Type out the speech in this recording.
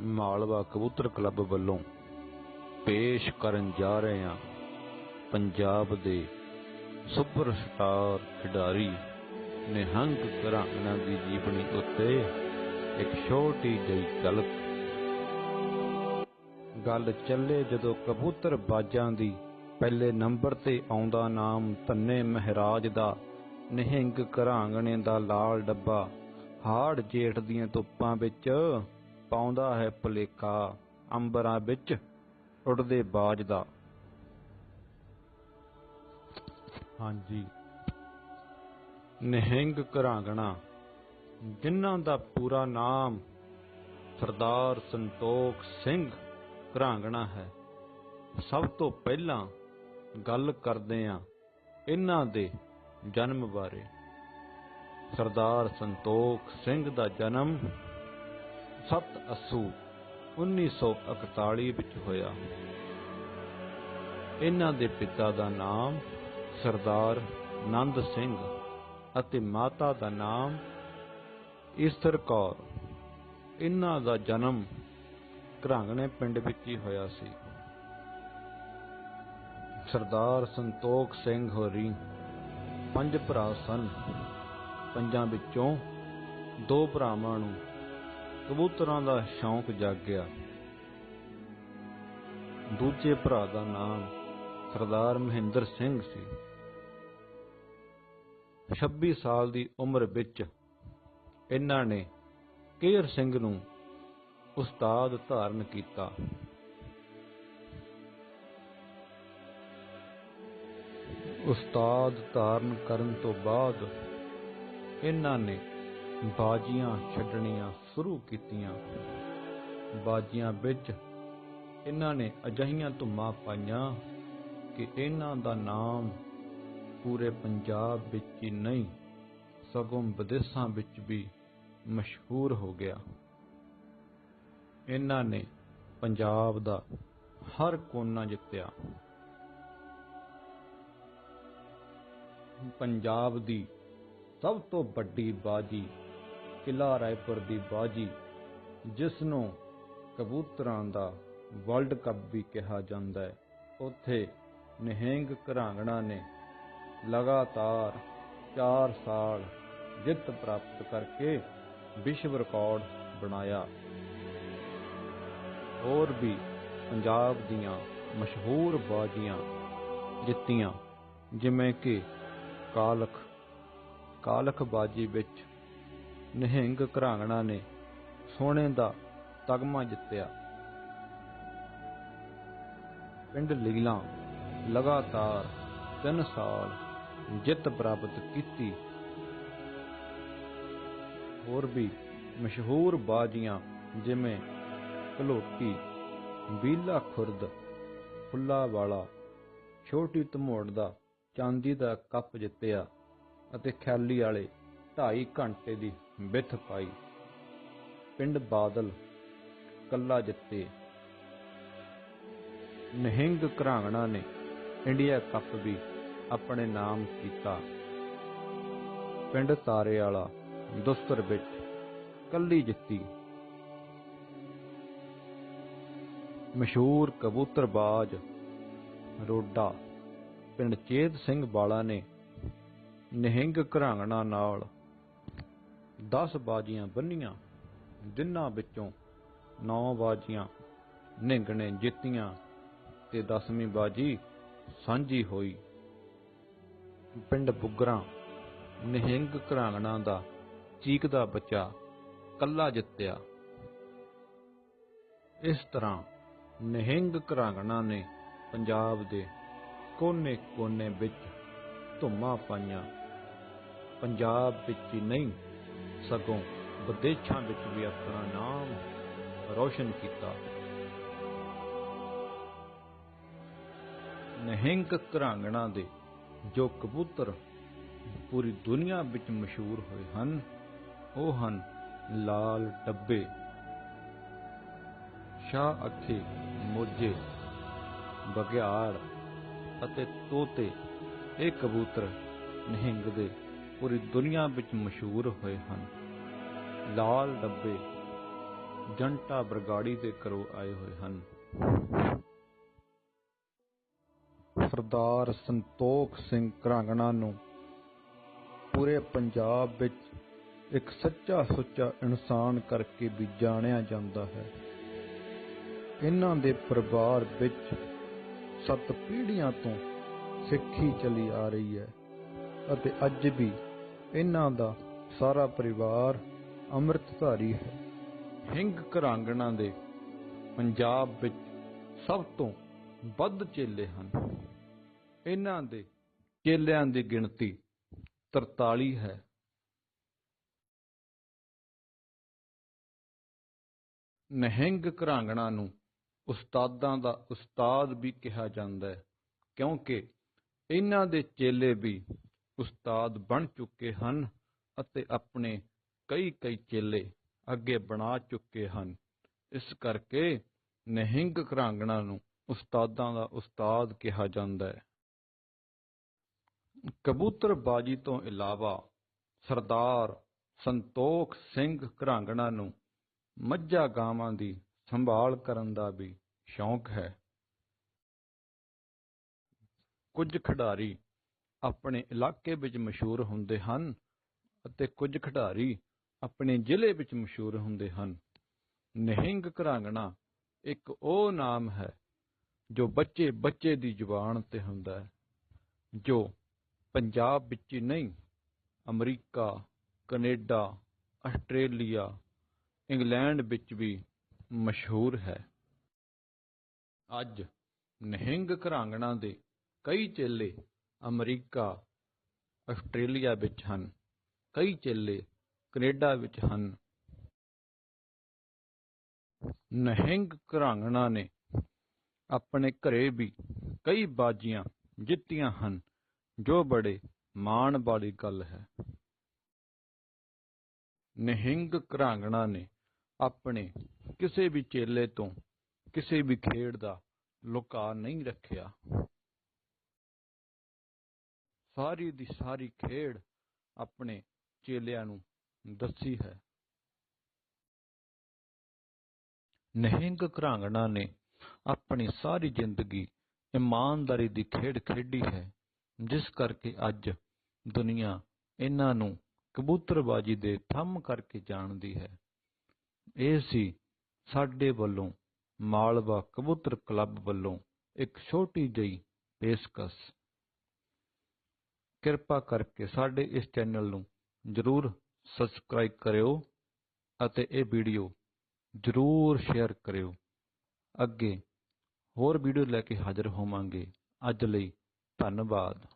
ਮਾਲਵਾ ਕਬੂਤਰ ਕਲੱਬ ਵੱਲੋਂ ਪੇਸ਼ ਕਰਨ ਜਾ ਰਹੇ ਹਾਂ ਪੰਜਾਬ ਦੇ ਸੁਪਰਸਟਾਰ ਖਿਡਾਰੀ ਨਿਹੰਗ ਘਰਾਣਾ ਦੀ ਜੀਵਨੀ ਉੱਤੇ ਇੱਕ ਛੋਟੀ ਜਿਹੀ ਝਲਕ। ਗੱਲ ਚੱਲੇ ਜਦੋਂ ਕਬੂਤਰ ਬਾਜਾਂ ਦੀ ਪਹਿਲੇ ਨੰਬਰ ਤੇ ਆਉਂਦਾ ਨਾਮ ਧੰਨੇ ਮਹਾਰਾਜ ਦਾ, ਨਿਹੰਗ ਘਰਾਂਗਣੇ ਦਾ ਲਾਲ ਡੱਬਾ ਹਾੜ ਜੇਠ ਦੀਆਂ ਧੁੱਪਾਂ ਵਿੱਚ ਪਾਉਂਦਾ ਹੈ ਭੁਲੇਖਾ, ਅੰਬਰਾਂ ਵਿੱਚ ਉੱਡਦੇ ਬਾਜ ਦਾ। ਹਾਂਜੀ। ਨਿਹੰਗ ਘਰਾਂਗਣਾ, ਜਿਨ੍ਹਾਂ ਦਾ ਪੂਰਾ ਨਾਮ ਸਰਦਾਰ ਸੰਤੋਖ ਸਿੰਘ ਘਰਾਂਗਣਾ ਹੈ। ਸਭ ਤੋਂ ਪਹਿਲਾਂ ਗੱਲ ਕਰਦੇ ਹਾਂ ਇਹਨਾਂ ਦੇ ਜਨਮ ਬਾਰੇ। ਸਰਦਾਰ ਸੰਤੋਖ ਸਿੰਘ ਦਾ ਜਨਮ 7 ਅਸੂ 1941 ਵਿੱਚ ਹੋਇਆ। ਇਹਨਾਂ ਦੇ ਪਿਤਾ ਦਾ ਨਾਮ ਸਰਦਾਰ ਨੰਦ ਸਿੰਘ ਅਤੇ ਮਾਤਾ ਦਾ ਨਾਮ ਈਸਰ ਕੌਰ। ਇਹਨਾਂ ਦਾ ਜਨਮ ਘਰਾਂਗਣੇ ਪਿੰਡ ਵਿੱਚ ਹੀ ਹੋਇਆ ਸੀ। ਸਰਦਾਰ ਸੰਤੋਖ ਸਿੰਘ ਹੋਰੀ ਪੰਜ ਭਰਾ ਸਨ। ਪੰਜਾਂ ਵਿੱਚੋਂ ਦੋ ਭਰਾਵਾਂ ਨੂੰ ਕਬੂਤਰਾਂ ਦਾ ਸ਼ੌਂਕ ਜਾਗਿਆ। ਦੂਜੇ ਭਰਾ ਦਾ ਨਾਮ ਸਰਦਾਰ ਮਹਿੰਦਰ ਸਿੰਘ ਸੀ। 26 ਸਾਲ ਦੀ ਉਮਰ ਵਿੱਚ ਇਹਨਾਂ ਨੇ ਕੇਰ ਸਿੰਘ ਨੂੰ ਉਸਤਾਦ ਧਾਰਨ ਕੀਤਾ। ਉਸਤਾਦ ਧਾਰਨ ਕਰਨ ਤੋਂ ਬਾਅਦ ਇਹਨਾਂ ਨੇ ਬਾਜੀਆਂ ਛੱਡਣੀਆਂ ਸ਼ੁਰੂ ਕੀਤੀਆਂ। ਬਾਜੀਆਂ ਵਿੱਚ ਇਹਨਾਂ ਨੇ ਅਜਹੀਆਂ ਧੁੰਮਾਂ ਪਾਈਆਂ ਕਿ ਇਹਨਾਂ ਦਾ ਨਾਮ ਪੂਰੇ ਪੰਜਾਬ ਵਿੱਚ ਹੀ ਨਹੀਂ, ਸਗੋਂ ਵਿਦੇਸ਼ਾਂ ਵਿੱਚ ਵੀ ਮਸ਼ਹੂਰ ਹੋ ਗਿਆ। ਇਹਨਾਂ ਨੇ ਪੰਜਾਬ ਦਾ ਹਰ ਕੋਨਾ ਜਿੱਤਿਆ। ਪੰਜਾਬ ਦੀ ਸਭ ਤੋਂ ਵੱਡੀ ਬਾਜੀ ਕਿਲਾ ਰਾਏਪੁਰ ਦੀ ਬਾਜੀ, ਜਿਸ ਨੂੰ ਕਬੂਤਰਾਂ ਦਾ ਵਰਲਡ ਕੱਪ ਵੀ ਕਿਹਾ ਜਾਂਦਾ ਹੈ। ਉੱਥੇ ਨਿਹੰਗ ਘਰਾਂਗਣਾ ਨੇ ਲਗਾਤਾਰ 4 ਸਾਲ ਜਿੱਤ ਪ੍ਰਾਪਤ ਕਰਕੇ ਵਿਸ਼ਵ ਰਿਕਾਰਡ ਬਣਾਇਆ। ਹੋਰ ਵੀ ਪੰਜਾਬ ਦੀਆਂ ਮਸ਼ਹੂਰ ਬਾਜੀਆਂ ਜਿੱਤੀਆਂ, ਜਿਵੇਂ ਕਿ ਕਾਲਖ ਕਾਲਖ ਬਾਜੀ ਵਿੱਚ ਨਿਹੰਗ ਘਰਾਂਗਣਾ ਨੇ ਸੋਨੇ ਦਾ ਤਗਮਾ ਜਿੱਤਿਆ। ਪਿੰਡ ਲੀਲਾ ਲਗਾਤਾਰ 3 ਸਾਲ ਜਿੱਤ ਪ੍ਰਾਪਤ ਕੀਤੀ। ਹੋਰ ਵੀ ਮਸ਼ਹੂਰ ਬਾਜੀਆਂ ਜਿਵੇਂ ਕਲੋਟੀ, ਬੀਲਾ ਖੁਰਦ ਫੁੱਲਾ ਵਾਲਾ ਛੋਟੀ ਧਮੋੜ ਦਾ ਚਾਂਦੀ ਦਾ ਕੱਪ ਜਿੱਤਿਆ ਅਤੇ ਖਿਆਲੀ ਵਾਲੇ ਢਾਈ ਘੰਟੇ ਦੀ ਬਿੱਥ ਪਾਈ। ਪਿੰਡ ਬਾਦਲ ਕੱਲਾ ਜਿੱਤੇ। ਨਹਿੰਗ ਘਰਾਂਗਣਾ ਨੇ ਇੰਡੀਆ ਕੱਪ ਵੀ ਆਪਣੇ ਨਾਮ ਕੀਤਾ। ਪਿੰਡ ਤਾਰੇ ਵਾਲਾ ਦੁਸਤਰ ਵਿੱਚ ਕੱਲੀ ਜਿੱਤੀ। ਮਸ਼ਹੂਰ ਕਬੂਤਰਬਾਜ਼ ਰੋਡਾ ਪਿੰਡ ਚੇਤ ਸਿੰਘ ਵਾਲਾ ਨੇ ਨਿਹੰਗ ਘਰਾਂਗਣਾ ਨਾਲ 10 ਬਾਜੀਆਂ ਬੰਨੀਆਂ ਜਿਨ੍ਹਾਂ ਵਿੱਚੋਂ 9 ਬਾਜੀਆਂ ਨਿਹੰਗ ਜਿੱਤੀਆਂ ਤੇ 10ਵੀਂ ਬਾਜੀ ਸਾਂਝੀ ਹੋਈ। ਪਿੰਡ ਬੁੱਗਰਾ, ਨਿਹੰਗ ਘਰਾਂਗਣਾ ਦਾ ਚੀਕਦਾ ਬੱਚਾ ਕੱਲਾ ਜਿੱਤਿਆ। ਇਸ ਤਰ੍ਹਾਂ ਨਿਹੰਗ ਘਰਾਂਗਣਾ ਨੇ ਪੰਜਾਬ ਦੇ ਕੋਨੇ-ਕੋਨੇ ਵਿੱਚ ਧੁੰਮਾਂ ਪਾਈਆਂ। ਪੰਜਾਬ ਵਿੱਚ ਹੀ ਨਹੀਂ ਸਗੋਂ ਵਿਦੇਸ਼ਾਂ ਵਿੱਚ ਵੀ ਆਪਣਾ ਨਾਮ ਰੋਸ਼ਨ ਕੀਤਾ। ਨਿਹੰਗ ਘਰਾਂਗਣਾ ਦੇ ਜੋ ਕਬੂਤਰ ਪੂਰੀ ਦੁਨੀਆ ਵਿੱਚ ਮਸ਼ਹੂਰ ਹੋਏ ਹਨ, ਉਹ ਹਨ ਲਾਲ ਡੱਬੇ। ਸ਼ਾਹ ਅੱਖੇ, ਮੋਜੇ ਬਗਿਆੜ ਅਤੇ ਤੋਤੇ, ਇਹ ਕਬੂਤਰ ਨਹਿੰਗ ਦੇ ਪੂਰੀ ਦੁਨੀਆ ਵਿੱਚ ਮਸ਼ਹੂਰ ਹੋਏ ਹਨ। ਲਾਲ ਡੱਬੇ ਜੰਟਾ ਬਰਗਾੜੀ ਦੇ ਘਰੋਂ ਆਏ ਹੋਏ ਹਨ। ਸਰਦਾਰ ਸੰਤੋਖ ਸਿੰਘ ਘਰਾਂਗਣਾ ਨੂੰ ਪੂਰੇ ਪੰਜਾਬ ਵਿੱਚ ਇੱਕ ਸੱਚਾ ਸੁੱਚਾ ਇਨਸਾਨ ਕਰਕੇ ਵੀ ਜਾਣਿਆ ਜਾਂਦਾ ਹੈ। ਇਹਨਾਂ ਦੇ ਪਰਿਵਾਰ ਵਿੱਚ ਸੱਤ ਪੀੜ੍ਹੀਆਂ ਤੋਂ ਸਿੱਖੀ ਚਲੀ ਆ ਰਹੀ ਹੈ ਅਤੇ ਅੱਜ ਵੀ ਇਹਨਾਂ ਦਾ ਸਾਰਾ ਪਰਿਵਾਰ ਅੰਮ੍ਰਿਤਧਾਰੀ ਹੈ। ਹਿੰਗ ਘਰਾਂਗਣਾ ਦੇ ਪੰਜਾਬ ਵਿੱਚ ਸਭ ਤੋਂ ਵੱਧ ਚੇਲੇ ਹਨ। ਇਹਨਾਂ ਦੇ ਚੇਲਿਆਂ ਦੀ ਗਿਣਤੀ 43 ਹੈ। ਨਹਿੰਗ ਘਰਾਂਗਣਾ ਨੂੰ ਉਸਤਾਦਾਂ ਦਾ ਉਸਤਾਦ ਵੀ ਕਿਹਾ ਜਾਂਦਾ ਹੈ, ਕਿਉਂਕਿ ਇਹਨਾਂ ਦੇ ਚੇਲੇ ਵੀ ਉਸਤਾਦ ਬਣ ਚੁੱਕੇ ਹਨ ਅਤੇ ਆਪਣੇ ਕਈ ਕਈ ਚੇਲੇ ਅੱਗੇ ਬਣਾ ਚੁੱਕੇ ਹਨ। ਇਸ ਕਰਕੇ ਨਹਿੰਗ ਘਰਾਂਗਣਾ ਨੂੰ ਉਸਤਾਦਾਂ ਦਾ ਉਸਤਾਦ ਕਿਹਾ ਜਾਂਦਾ ਹੈ। ਕਬੂਤਰਬਾਜੀ ਤੋਂ ਇਲਾਵਾ ਸਰਦਾਰ ਸੰਤੋਖ ਸਿੰਘ ਘਰਾਂਗਣਾ ਨੂੰ ਮੱਝਾਂ ਗਾਵਾਂ ਦੀ ਸੰਭਾਲ ਕਰਨ ਦਾ ਵੀ ਸ਼ੌਂਕ ਹੈ। ਕੁਝ ਖਿਡਾਰੀ ਆਪਣੇ ਇਲਾਕੇ ਵਿੱਚ ਮਸ਼ਹੂਰ ਹੁੰਦੇ ਹਨ ਅਤੇ ਕੁਝ ਖਿਡਾਰੀ ਆਪਣੇ ਜ਼ਿਲ੍ਹੇ ਵਿੱਚ ਮਸ਼ਹੂਰ ਹੁੰਦੇ ਹਨ। ਨਿਹੰਗ ਘਰਾਂਗਣਾ ਇੱਕ ਉਹ ਨਾਮ ਹੈ ਜੋ ਬੱਚੇ ਬੱਚੇ ਦੀ ਜ਼ੁਬਾਨ ਤੇ ਹੁੰਦਾ ਹੈ, ਜੋ ਪੰਜਾਬ ਵਿੱਚ ਹੀ ਨਹੀਂ, ਅਮਰੀਕਾ, ਕੈਨੇਡਾ, ਆਸਟ੍ਰੇਲੀਆ, ਇੰਗਲੈਂਡ ਵਿੱਚ ਵੀ ਮਸ਼ਹੂਰ ਹੈ। ਅੱਜ ਨਿਹੰਗ ਘਰਾਂਗਣਾ ਦੇ ਕਈ ਚੇਲੇ ਅਮਰੀਕਾ, ਆਸਟ੍ਰੇਲੀਆ ਵਿੱਚ ਹਨ। ਕਈ ਚੇਲੇ ਕੈਨੇਡਾ ਵਿੱਚ ਹਨ। ਨਹਿੰਗ ਘਰਾਂਗਣਾ ਨੇ ਆਪਣੇ ਘਰੇ ਵੀ ਕਈ ਬਾਜੀਆਂ ਜਿੱਤੀਆਂ ਹਨ, ਜੋ ਬੜੇ ਮਾਣ ਵਾਲੀ ਗੱਲ ਹੈ। ਨਹਿੰਗ ਘਰਾਂਗਣਾ ਨੇ ਆਪਣੇ ਕਿਸੇ ਵੀ ਚੇਲੇ ਤੋਂ ਕਿਸੇ ਵੀ ਖੇਡ ਦਾ ਲੁਕਾ ਨਹੀਂ ਰੱਖਿਆ। ਸਾਰੀ ਦੀ ਸਾਰੀ ਖੇਡ ਆਪਣੇ ਚੇਲਿਆਂ ਨੂੰ ਦੱਸੀ ਹੈ। ਨਿਹੰਗ ਘਰਾਂਗਣਾ ਨੇ ਆਪਣੀ ਸਾਰੀ ਜ਼ਿੰਦਗੀ ਇਮਾਨਦਾਰੀ ਦੀ ਖੇਡ ਖੇਡੀ ਹੈ, ਜਿਸ ਕਰਕੇ ਅੱਜ ਦੁਨੀਆ ਇਹਨਾਂ ਨੂੰ ਕਬੂਤਰਬਾਜੀ ਦੇ ਥੰਮ ਕਰਕੇ ਜਾਣਦੀ ਹੈ। ਇਹ ਸੀ ਸਾਡੇ ਵੱਲੋਂ ਮਾਲਵਾ ਕਬੂਤਰ ਕਲੱਬ ਵੱਲੋਂ ਇੱਕ ਛੋਟੀ ਜਿਹੀ ਪੇਸ਼ਕਸ਼। ਕਿਰਪਾ ਕਰਕੇ ਸਾਡੇ ਇਸ ਚੈਨਲ ਨੂੰ ਜਰੂਰ ਸਬਸਕ੍ਰਾਈਬ ਕਰਿਓ ਅਤੇ ਇਹ ਵੀਡੀਓ ਜਰੂਰ ਸ਼ੇਅਰ ਕਰਿਓ। ਅੱਗੇ ਹੋਰ ਵੀਡੀਓ ਲੈ ਕੇ ਹਾਜ਼ਰ ਹੋਵਾਂਗੇ। ਅੱਜ ਲਈ ਧੰਨਵਾਦ।